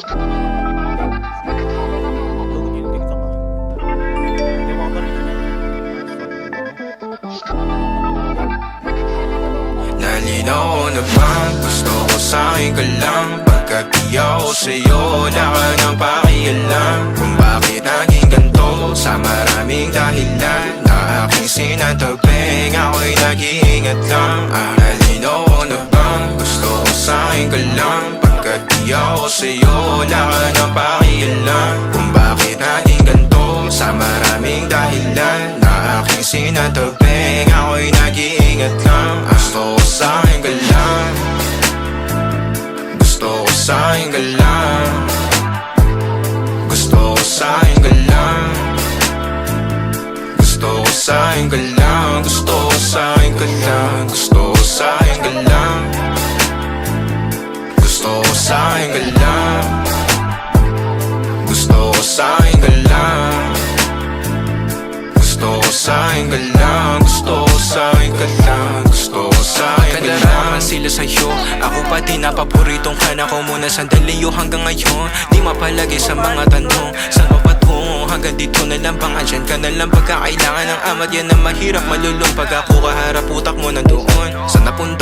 Nalinaw na ba? Gusto ko sa'kin ka lang. Pagkat di ako sa'yo Laka ng pakialam. Kung bakit naging ganto Sa maraming dahilan. Na aking sinatabi Ako'y nag-iingat lang. Ah, nalinaw na ba? Gusto ko sa'kin ka lang. Di ako sa'yo Wala ka nang pakialam Kung bakit naging ganito Sa maraming dahilan. Na aking sinatagping Ako'y nag-iingat lang. Gusto ko sa'kin ka lang Gusto ko sa'kin ka lang Gusto ko sa'kin ka lang sa'kin ka lang Gusto ko sa'kin ka lang Gusto ko sa'kin ka lang Gusto ko sa'kin ka lang Gusto ko sa'kin ka lang sila sa'yo. Ako pa din napaboritong ka na. Ko muna sandali yo hanggang ngayon. Di mapalagi sa mga tanong. Saan pa patungo hanggang dito na lang bang andyan ka na lang? Pagkakailangan ng amat yan na mahirap. Malulong Pag ako kaharap utak mo nandoon. Saan napunta?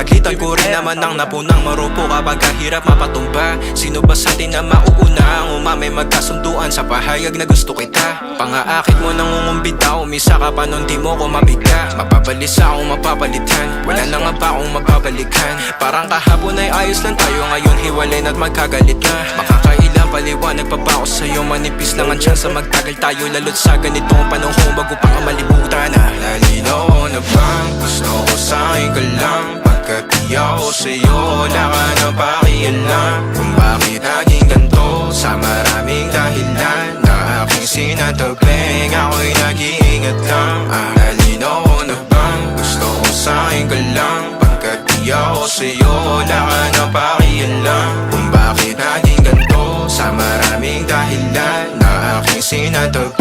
Saglitan ko rin naman ang napunang marupo Kapag kahirap mapatumba Sino ba sa atin na mauuna Ang umamay? Magkasunduan sa pahayag na gusto kita. Pangaakit mo nang umumbita Umisa ka pa nun di mo ko mabiga Mapabalisa akong mapapalitan Wala na nga ba akong mapabalikan Parang kahapon ay ayos lang tayo Ngayon hiwalay na't magkagalit na. Makakailang paliwanag pa ba ako sa'yo? Manipis lang ang chance magtagal tayo Lalo't sa ganitong panahon Bago pa ka malibutan. Nalino ko na bang Gusto ko sa'kin ka lang di ako sa'yo Wala ka nang pakialam Kung bakit naging ganito Sa maraming dahilan. Na aking sinatagping Ako'y nag-iingat lang. Nalino ko na bang Gusto ko sa'kin ka lang. Pagkat di ako sa'yo Wala ka nang pakialam Kung bakit naging ganito Sa maraming dahilan. Na aking sinatagping